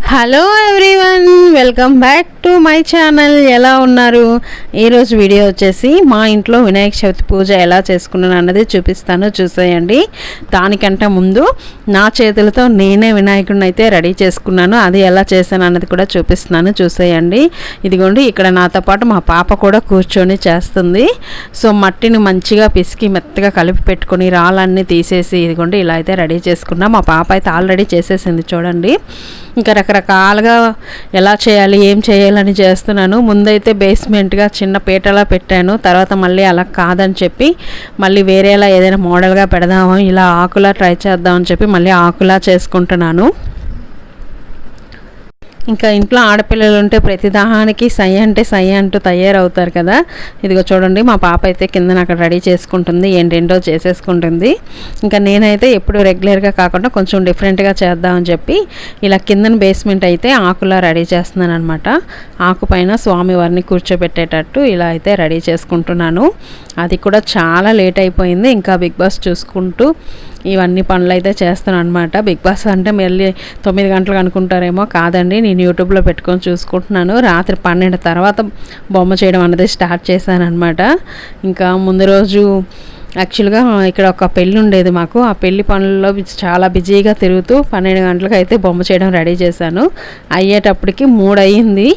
Hello everyone welcome back to my channel ఎలా ఉన్నారు? ఈరోజు వీడియో వచ్చేసి మా ఇంట్లో వినాయక చవితి పూజ ఎలా చేసుకున్నాను అన్నది చూపిస్తాను. చూసేయండి. దానికంటే ముందు నా చేతులతో నేనే వినాయకుడిని అయితే రెడీ చేసుకున్నాను. అది ఎలా చేశాను అన్నది కూడా చూపిస్తున్నాను. చూసేయండి. ఇదిగోండి ఇక్కడ నాతో పాటు మా పాప కూడా కూర్చొని చేస్తుంది. సో మట్టిని మంచిగా పిసికి మెత్తగా కలిపి పెట్టుకొని రాళ్ళన్నీ తీసేసి ఇదిగోండి ఇలా అయితే రెడీ చేసుకున్నా. మా పాప అయితే ఆల్రెడీ చేసేసింది చూడండి. ఇంకా రకరకాలుగా ఎలా చేయాలి ఏం చేయాలని చేస్తున్నాను. ముందైతే బేస్మెంట్గా చిన్న పీటలా పెట్టాను. తర్వాత మళ్ళీ అలా కాదని చెప్పి మళ్ళీ వేరేలా ఏదైనా మోడల్గా పెడదాము ఇలా ఆకులా ట్రై చేద్దామని చెప్పి మళ్ళీ ఆకులా చేసుకుంటున్నాను. ఇంకా ఇంట్లో ఆడపిల్లలు ఉంటే ప్రతి దానికి సై అంటే సై అంటూ తయారవుతారు కదా. ఇదిగో చూడండి మా పాప అయితే కింద అక్కడ రెడీ చేసుకుంటుంది ఏంటేంటో చేసేసుకుంటుంది. ఇంకా నేనైతే ఎప్పుడు రెగ్యులర్గా కాకుండా కొంచెం డిఫరెంట్గా చేద్దామని చెప్పి ఇలా కిందన బేస్మెంట్ అయితే ఆకులా రెడీ చేస్తున్నాను అనమాట ఆకుపైన స్వామివారిని కూర్చోబెట్టేటట్టు ఇలా అయితే రెడీ చేసుకుంటున్నాను. అది కూడా చాలా లేట్ అయిపోయింది ఇంకా బిగ్ బాస్ చూసుకుంటూ ఇవన్నీ పనులు అయితే చేస్తాను అనమాట బిగ్ బాస్ అంటే మళ్ళీ తొమ్మిది గంటలకు అనుకుంటారేమో కాదండి. నేను యూట్యూబ్లో పెట్టుకొని చూసుకుంటున్నాను. రాత్రి పన్నెండు తర్వాత బొమ్మ చేయడం అనేది స్టార్ట్ చేశాను అనమాట ఇంకా ముందు రోజు యాక్చువల్గా ఇక్కడ ఒక పెళ్ళి ఉండేది మాకు. ఆ పెళ్ళి పనుల్లో చాలా బిజీగా తిరుగుతూ పన్నెండు గంటలకు అయితే బొమ్మ చేయడం రెడీ చేశాను. అయ్యేటప్పటికి మూడు అయ్యింది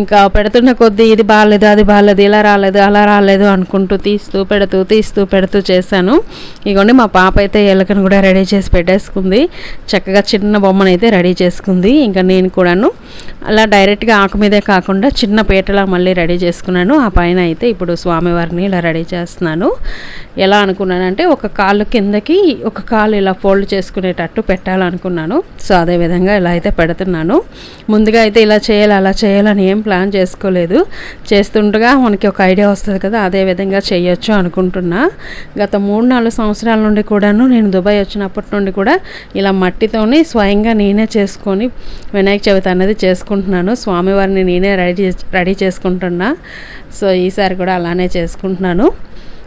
ఇంకా పెడుతున్న కొద్దీ ఇది బాగాలేదు అది బాగాలేదు ఇలా రాలేదు అలా రాలేదు అనుకుంటూ తీస్తూ పెడుతూ తీస్తూ పెడుతూ చేశాను. ఇగోండి మా పాప అయితే ఎలకను కూడా రెడీ చేసి పెట్టేసుకుంది. చక్కగా చిన్న బొమ్మను అయితే రెడీ చేసుకుంది. ఇంకా నేను కూడాను అలా డైరెక్ట్గా ఆకు మీదే కాకుండా చిన్న పీటలా మళ్ళీ రెడీ చేసుకున్నాను. ఆ పైన అయితే ఇప్పుడు స్వామివారిని ఇలా రెడీ చేస్తున్నాను. ఎలా అనుకున్నానంటే ఒక కాలు కిందకి ఒక కాలు ఇలా ఫోల్డ్ చేసుకునేటట్టు పెట్టాలనుకున్నాను. సో అదే విధంగా ఇలా అయితే పెడుతున్నాను. ముందుగా అయితే ఇలా చేయాలి అలా చేయాలని ఏం ప్లాన్ చేసుకోలేదు. చేస్తుండగా మనకి ఒక ఐడియా వస్తుంది కదా అదే విధంగా చేయొచ్చు అనుకుంటున్నా. గత మూడు నాలుగు సంవత్సరాల నుండి కూడాను నేను దుబాయ్ వచ్చినప్పటి నుండి కూడా ఇలా మట్టితోని స్వయంగా నేనే చేసుకొని వినాయక చవితి అనేది చేసుకుంటున్నాను. స్వామివారిని నేనే రెడీ రెడీ చేసుకుంటున్నా. సో ఈసారి కూడా అలానే చేసుకుంటున్నాను.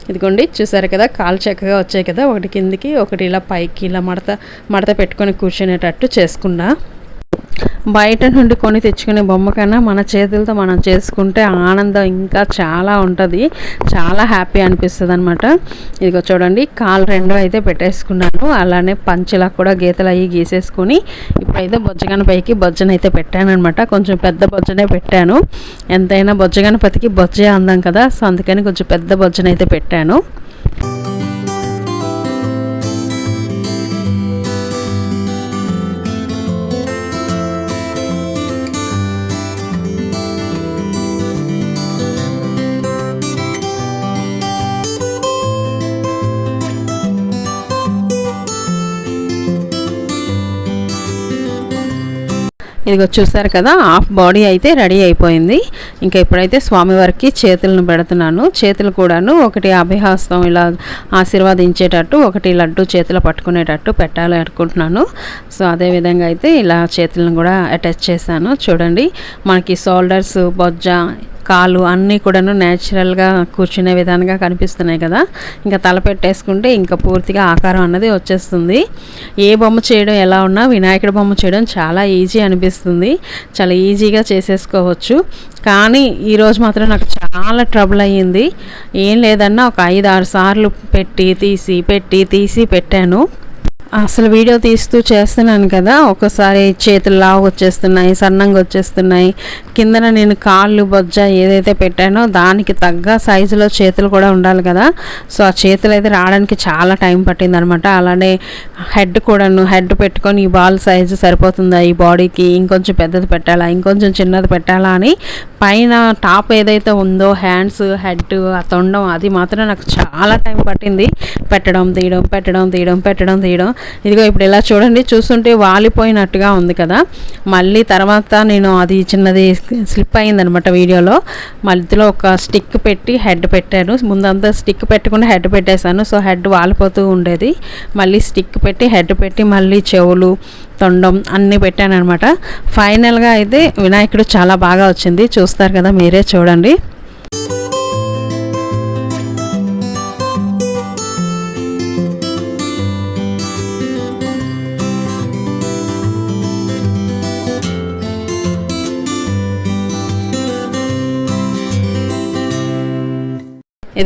ఇదిగోండి చూసారు కదా కాలు చక్కగా వచ్చాయి కదా ఒకటి కిందికి ఒకటి ఇలా పైకి ఇలా మడత మడత పెట్టుకొని కూర్చునేటట్టు చేసుకున్నా. బయట నుండి కొని తెచ్చుకునే బొమ్మ కన్నా మన చేతులతో మనం చేసుకుంటే ఆనందం ఇంకా చాలా ఉంటుంది. చాలా హ్యాపీ అనిపిస్తుంది అనమాట ఇదిగో చూడండి కాలు రెండు అయితే పెట్టేసుకున్నాను. అలానే పంచిలా కూడా గీతలు అవి గీసేసుకుని ఇప్పుడైతే బొజ్జగన పైకి బొజ్జన అయితే అనమాట కొంచెం పెద్ద బొజ్జనే పెట్టాను. ఎంతైనా బొజ్జగనపతికి బొజ్జే అందం కదా సో అందుకని కొంచెం పెద్ద బొజ్జన అయితే పెట్టాను. ఇదిగో చూసారు కదా హాఫ్ బాడీ అయితే రెడీ అయిపోయింది. ఇంకా ఇప్పుడైతే స్వామివారికి చేతులను పెడుతున్నాను. చేతులు కూడాను ఒకటి అభిహాస్తం ఇలా ఆశీర్వాదించేటట్టు ఒకటి లడ్డు చేతిలో పట్టుకునేటట్టు పెట్టాలి అనుకుంటున్నాను. సో అదేవిధంగా అయితే ఇలా చేతులను కూడా అటాచ్ చేశాను. చూడండి మనకి షోల్డర్స్ బొజ్జ కాలు అన్నీ కూడాను న్యాచురల్గా కూర్చునే విధానంగా కనిపిస్తున్నాయి కదా. ఇంకా తల పెట్టేసుకుంటే ఇంకా పూర్తిగా ఆకారం అన్నది వచ్చేస్తుంది. ఏ బొమ్మ చేయడం ఎలా ఉన్నా వినాయకుడి బొమ్మ చేయడం చాలా ఈజీ అనిపిస్తుంది. చాలా ఈజీగా చేసేసుకోవచ్చు. కానీ ఈరోజు మాత్రం నాకు చాలా ట్రబుల్ అయ్యింది. ఏం లేదన్నా ఒక ఐదు ఆరు సార్లు పెట్టి తీసి పెట్టి తీసి పెట్టాను. అసలు వీడియో తీస్తూ చేస్తున్నాను కదా ఒకసారి చేతులు లావు వచ్చేస్తున్నాయి సన్నంగా వచ్చేస్తున్నాయి. కిందన నేను కాళ్ళు బొజ్జ ఏదైతే పెట్టానో దానికి తగ్గ సైజులో చేతులు కూడా ఉండాలి కదా. సో ఆ చేతులు అయితే రావడానికి చాలా టైం పట్టింది అనమాట అలానే హెడ్ కూడాను హెడ్ పెట్టుకొని ఈ బాల్ సైజు సరిపోతుందా ఈ బాడీకి? ఇంకొంచెం పెద్దది పెట్టాలా? ఇంకొంచెం చిన్నది పెట్టాలా అని పైన టాప్ ఏదైతే ఉందో హ్యాండ్స్ హెడ్ ఆ తొండం అది మాత్రం నాకు చాలా టైం పట్టింది. పెట్టడం తీయడం పెట్టడం తీయడం పెట్టడం తీయడం. ఇదిగో ఇప్పుడు ఇలా చూడండి చూస్తుంటే వాలిపోయినట్టుగా ఉంది కదా. మళ్ళీ తర్వాత నేను అది చిన్నది స్లిప్ అయిందనమాట వీడియోలో. మధ్యలో ఒక స్టిక్ పెట్టి హెడ్ పెట్టాను. ముందంతా స్టిక్ పెట్టకుండా హెడ్ పెట్టేశాను. సో హెడ్ వాలిపోతూ ఉండేది. మళ్ళీ స్టిక్ పెట్టి హెడ్ పెట్టి మళ్ళీ చెవులు తొండం అన్నీ పెట్టాను అనమాట ఫైనల్గా అయితే వినాయకుడు చాలా బాగా వచ్చింది. చూస్తారు కదా మీరే చూడండి.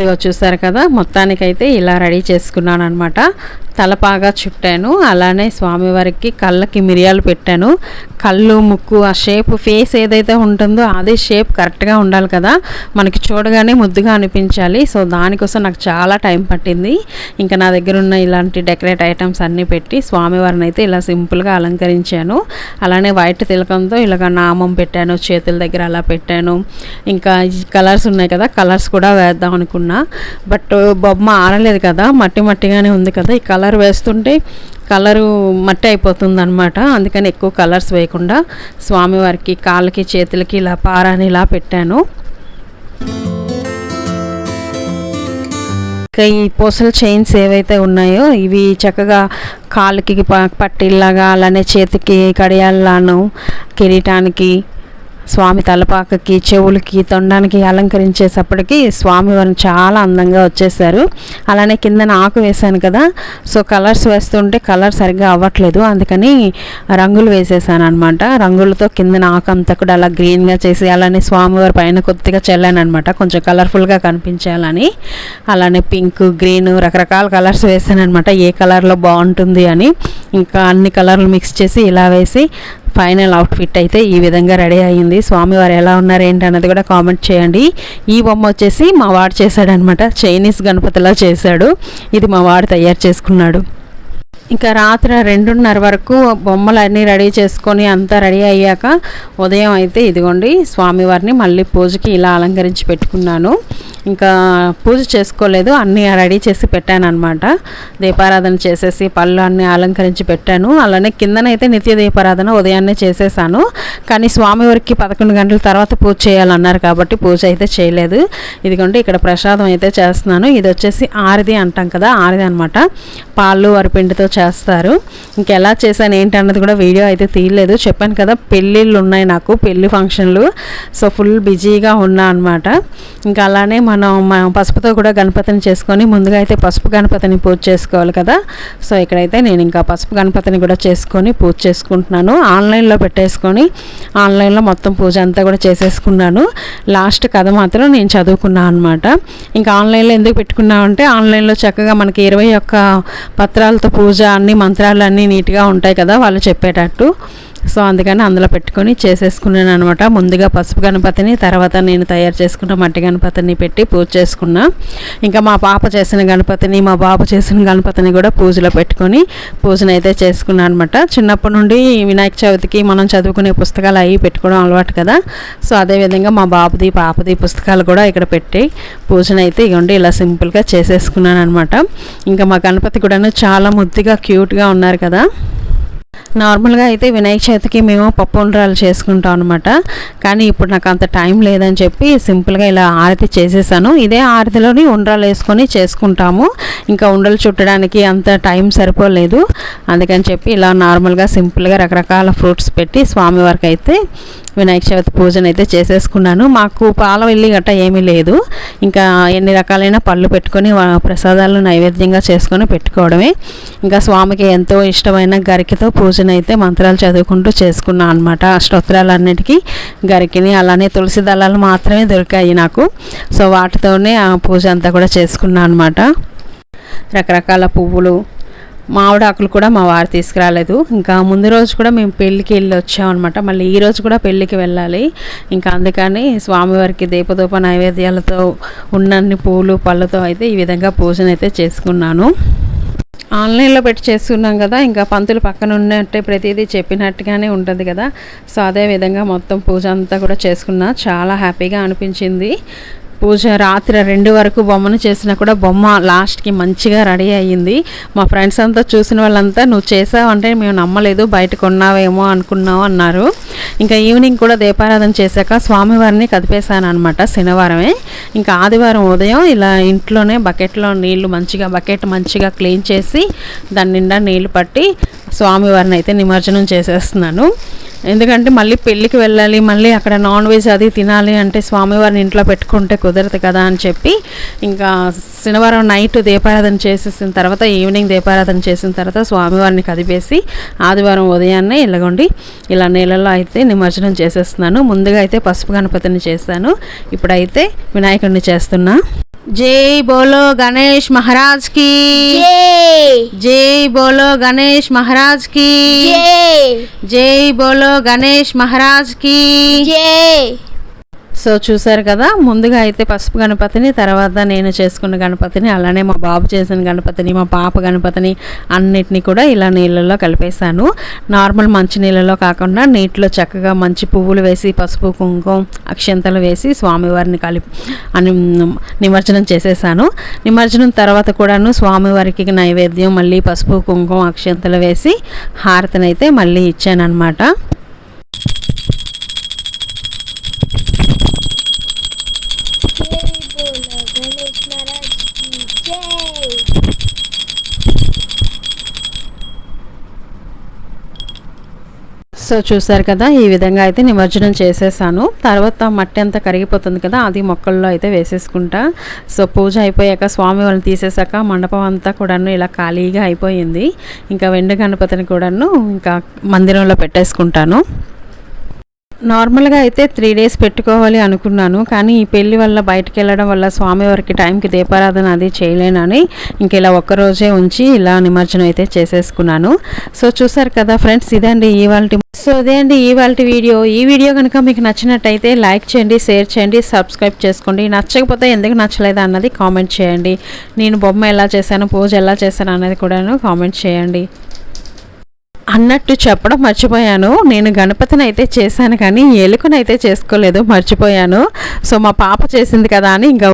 ఇదిగో చూసారు కదా మొత్తానికైతే ఇలా రెడీ చేసుకున్నాను అనమాట తలపాగా చుట్టాను. అలానే స్వామివారికి కళ్ళకి మిరియాలు పెట్టాను. కళ్ళు ముక్కు ఆ షేప్ ఫేస్ ఏదైతే ఉంటుందో అదే షేప్ కరెక్ట్గా ఉండాలి కదా. మనకి చూడగానే ముద్దుగా అనిపించాలి. సో దానికోసం నాకు చాలా టైం పట్టింది. ఇంకా నా దగ్గర ఉన్న ఇలాంటి డెకరేట్ ఐటమ్స్ అన్నీ పెట్టి స్వామివారిని అయితే ఇలా సింపుల్గా అలంకరించాను. అలానే వైట్ తిలకంతో ఇలాగ నామం పెట్టాను. చేతుల దగ్గర అలా పెట్టాను. ఇంకా కలర్స్ ఉన్నాయి కదా కలర్స్ కూడా వేద్దాం అనుకున్నా. బట్ బొమ్మ ఆరలేదు కదా మట్టి మట్టిగానే ఉంది కదా ఈ కలర్ కలర్ వేస్తుంటే కలరు మట్టి అయిపోతుంది అనమాట అందుకని ఎక్కువ కలర్స్ వేయకుండా స్వామివారికి కాళ్ళకి చేతులకి ఇలా పారాని ఇలా పెట్టాను. ఇంకా ఈ పూసల చైన్స్ ఏవైతే ఉన్నాయో ఇవి చక్కగా కాళ్ళకి ప- పట్టీల్లాగా అలానే చేతికి కడియాల్లాను కిరీటానికి స్వామి తలపాకకి చెవులకి తొండానికి అలంకరించేటప్పటికి స్వామివారిని చాలా అందంగా వచ్చేసారు అలానే కిందన ఆకు వేశాను కదా సో కలర్స్ వేస్తుంటే కలర్ సరిగ్గా అవ్వట్లేదు. అందుకని రంగులు వేసేసాను అనమాట రంగులతో కిందన ఆకు అంతా కూడా అలా గ్రీన్గా చేసి అలానే స్వామివారి పైన కొద్దిగా చల్లాను అనమాట కొంచెం కలర్ఫుల్గా కనిపించాలని. అలానే పింక్ గ్రీన్ రకరకాల కలర్స్ వేసాను అనమాట ఏ కలర్లో బాగుంటుంది అని. ఇంకా అన్ని కలర్లు మిక్స్ చేసి ఇలా వేసి ఫైనల్ అవుట్ఫిట్ అయితే ఈ విధంగా రెడీ అయ్యింది. స్వామివారు ఎలా ఉన్నారు ఏంటి అన్నది కూడా కామెంట్ చేయండి. ఈ బొమ్మ వచ్చేసి మా వాడు చేశాడనమాట చైనీస్ గణపతిలా చేశాడు. ఇది మా వాడు తయారు చేసుకున్నాడు. ఇంకా రాత్రి రెండున్నర వరకు బొమ్మలు అన్నీ రెడీ చేసుకొని అంతా రెడీ అయ్యాక ఉదయం అయితే ఇదిగోండి స్వామివారిని మళ్ళీ పూజకి ఇలా అలంకరించి పెట్టుకున్నాను. ఇంకా పూజ చేసుకోలేదు అన్నీ రెడీ చేసి పెట్టాను అనమాట దీపారాధన చేసేసి పళ్ళు అన్నీ అలంకరించి పెట్టాను. అలానే కిందనైతే నిత్య దీపారాధన ఉదయాన్నే చేసేసాను. కానీ స్వామివారికి పదకొండు గంటల తర్వాత పూజ చేయాలన్నారు కాబట్టి పూజ అయితే చేయలేదు. ఇదిగోండి ఇక్కడ ప్రసాదం అయితే చేస్తున్నాను. ఇది వచ్చేసి ఆరిది అంటాం కదా ఆరిది అనమాట పాలు వరిపిండితో చేస్తారు. ఇంకెలా చేశాను ఏంటి అన్నది కూడా వీడియో అయితే తీయలేదు. చెప్పాను కదా పెళ్ళిళ్ళు ఉన్నాయి నాకు పెళ్ళి ఫంక్షన్లు. సో ఫుల్ బిజీగా ఉన్నా అనమాట ఇంకా అలానే మనం పసుపుతో కూడా గణపతిని చేసుకొని ముందుగా అయితే పసుపు గణపతిని పూజ చేసుకోవాలి కదా. సో ఇక్కడైతే నేను ఇంకా పసుపు గణపతిని కూడా చేసుకొని పూజ చేసుకుంటున్నాను. ఆన్లైన్లో పెట్టేసుకొని ఆన్లైన్లో మొత్తం పూజ అంతా కూడా చేసేసుకున్నాను. లాస్ట్ కథ మాత్రం నేను చదువుకున్నాను అనమాట ఇంకా ఆన్లైన్లో ఎందుకు పెట్టుకున్నాం అంటే ఆన్లైన్లో చక్కగా మనకి ఇరవై ఒక్క పత్రాలతో పూజ అన్ని మంత్రాలు అన్నీ నీట్గా ఉంటాయి కదా వాళ్ళు చెప్పేటట్టు. సో అందుకని అందులో పెట్టుకొని చేసేసుకున్నాను అనమాట ముందుగా పసుపు గణపతిని తర్వాత నేను తయారు చేసుకున్న మట్టి గణపతిని పెట్టి పూజ చేసుకున్నా. ఇంకా మా పాప చేసిన గణపతిని మా బాబు చేసిన గణపతిని కూడా పూజలో పెట్టుకొని పూజను అయితే చేసుకున్నాను అనమాట చిన్నప్పటి నుండి వినాయక చవితికి మనం చదువుకునే పుస్తకాలు అవి పెట్టుకోవడం అలవాటు కదా. సో అదేవిధంగా మా బాబుది పాపది పుస్తకాలు కూడా ఇక్కడ పెట్టి పూజను అయితే ఇవ్వండి ఇలా సింపుల్గా చేసేసుకున్నాను అనమాట ఇంకా మా గణపతి కూడాను చాలా ముద్దుగా క్యూట్గా ఉన్నారు కదా. నార్మల్గా అయితే వినాయక చవితికి మేము పప్పు ఉండ్రాలు చేసుకుంటాం అనమాట కానీ ఇప్పుడు నాకు అంత టైం లేదని చెప్పి సింపుల్గా ఇలా ఆరతి చేసేసాను. ఇదే ఆరతిలోని ఉండ్రాలు వేసుకొని చేసుకుంటాము. ఇంకా ఉండలు చుట్టడానికి అంత టైం సరిపోలేదు. అందుకని చెప్పి ఇలా నార్మల్గా సింపుల్గా రకరకాల ఫ్రూట్స్ పెట్టి స్వామివారికి అయితే వినాయక చవితి పూజను అయితే చేసేసుకున్నాను. మాకు పాల వెళ్ళి గట్ట ఏమీ లేదు. ఇంకా ఎన్ని రకాలైన పళ్ళు పెట్టుకొని ప్రసాదాలు నైవేద్యంగా చేసుకొని పెట్టుకోవడమే. ఇంకా స్వామికి ఎంతో ఇష్టమైన గరికతో పూజను అయితే మంత్రాలు చదువుకుంటూ చేసుకున్నాను అనమాట అష్టోత్తరాలన్నిటికీ గరికిని అలానే తులసి దళాలు మాత్రమే దొరికాయి నాకు. సో వాటితోనే ఆ పూజ అంతా కూడా చేసుకున్నాను అనమాట రకరకాల పువ్వులు మామిడాకులు కూడా మా వారు తీసుకురాలేదు. ఇంకా ముందు రోజు కూడా మేము పెళ్ళికి వెళ్ళి వచ్చామన్నమాట మళ్ళీ ఈ రోజు కూడా పెళ్ళికి వెళ్ళాలి. ఇంకా అందుకని స్వామివారికి దీపదూప నైవేద్యాలతో ఉన్నన్ని పూలు పళ్ళతో అయితే ఈ విధంగా పూజను అయితే చేసుకున్నాను. ఆన్లైన్లో పెట్టి చేస్తున్నాం కదా ఇంకా పంతులు పక్కన ఉన్నట్టే ప్రతిదీ చెప్పినట్టుగానే ఉంటుంది కదా. సో అదే విధంగా మొత్తం పూజ అంతా కూడా చేసుకున్నా. చాలా హ్యాపీగా అనిపించింది. పూజ రాత్రి రెండు వరకు బొమ్మను చేసినా కూడా బొమ్మ లాస్ట్కి మంచిగా రెడీ అయ్యింది. మా ఫ్రెండ్స్ అంతా చూసిన వాళ్ళంతా నువ్వు చేసావంటే మేము నమ్మలేదు బయట కొన్నావేమో అనుకున్నావు అన్నారు. ఇంకా ఈవినింగ్ కూడా దీపారాధన చేశాక స్వామివారిని కదిపేశాను అనమాట శనివారమే. ఇంకా ఆదివారం ఉదయం ఇలా ఇంట్లోనే బకెట్లో నీళ్ళు మంచిగా బకెట్ మంచిగా క్లీన్ చేసి దాని నిండా నీళ్ళు పట్టి స్వామివారిని అయితే నిమజ్జనం చేసేస్తున్నాను. ఎందుకంటే మళ్ళీ పెళ్ళికి వెళ్ళాలి మళ్ళీ అక్కడ నాన్ వెజ్ అది తినాలి అంటే స్వామివారిని ఇంట్లో పెట్టుకుంటే కుదరదు కదా అని చెప్పి ఇంకా శనివారం నైట్ దీపారాధన చేసేసిన తర్వాత ఈవినింగ్ దీపారాధన చేసిన తర్వాత స్వామివారిని కదిపేసి ఆదివారం ఉదయాన్నే ఇలాగండి ఇలా నీళ్ళలో అయితే నిమజ్జనం చేసేస్తున్నాను. ముందుగా అయితే పసుపు గణపతిని చేస్తాను. ఇప్పుడైతే వినాయకుడిని చేస్తున్నా. జై బోలో గణేష్ మహారాజ్కి. జై. బోలో గణేష్ మహారాజ్కి. జై బోలో గణేష్ మహారాజ్కి. జై. సో చూసారు కదా ముందుగా అయితే పసుపు గణపతిని తర్వాత నేను చేసుకున్న గణపతిని అలానే మా బాబు చేసిన గణపతిని మా పాప గణపతిని అన్నిటినీ కూడా ఇలా నీళ్ళల్లో కలిపేశాను. నార్మల్ మంచి నీళ్ళలో కాకుండా నీటిలో చక్కగా మంచి పువ్వులు వేసి పసుపు కుంకుమ అక్షంతలు వేసి స్వామివారిని కలిపి అని నిమజ్జనం చేసేసాను. నిమజ్జనం తర్వాత కూడాను స్వామివారికి నైవేద్యం మళ్ళీ పసుపు కుంకుమ అక్షంతలు వేసి హారతినైతే మళ్ళీ ఇచ్చాను అనమాట సో చూసారు కదా ఈ విధంగా అయితే నిమజ్జనం చేసేసాను. తర్వాత మట్టి అంతా కరిగిపోతుంది కదా అది మొక్కల్లో అయితే వేసేసుకుంటా. సో పూజ అయిపోయాక స్వామి వాళ్ళని తీసేసాక మండపం అంతా కూడాను ఇలా ఖాళీగా అయిపోయింది. ఇంకా వెండి గణపతిని కూడాను ఇంకా మందిరంలో పెట్టేసుకుంటాను. నార్మల్గా అయితే త్రీ డేస్ పెట్టుకోవాలి అనుకున్నాను కానీ ఈ పెళ్ళి వల్ల బయటకు వెళ్ళడం వల్ల స్వామివారికి టైంకి దీపారాధన అది చేయలేనని ఇంక ఇలా ఒక్కరోజే ఉంచి ఇలా నిమజ్జనం అయితే చేసేసుకున్నాను. సో చూసారు కదా ఫ్రెండ్స్ ఇదండి ఇవాళ సో అదే అండి ఇవాళ వీడియో. ఈ వీడియో కనుక మీకు నచ్చినట్టయితే లైక్ చేయండి షేర్ చేయండి సబ్స్క్రైబ్ చేసుకోండి. నచ్చకపోతే ఎందుకు నచ్చలేదు అన్నది కామెంట్ చేయండి. నేను బొమ్మ ఎలా చేశాను పూజ ఎలా చేశాను అన్నది కూడాను కామెంట్ చేయండి. అన్నట్టు చెప్పడం మర్చిపోయాను. నేను గణపతిని అయితే చేశాను కానీ ఎలుకనైతే చేసుకోలేదు మర్చిపోయాను. సో మా పాప చేసింది కదా అని ఇంకా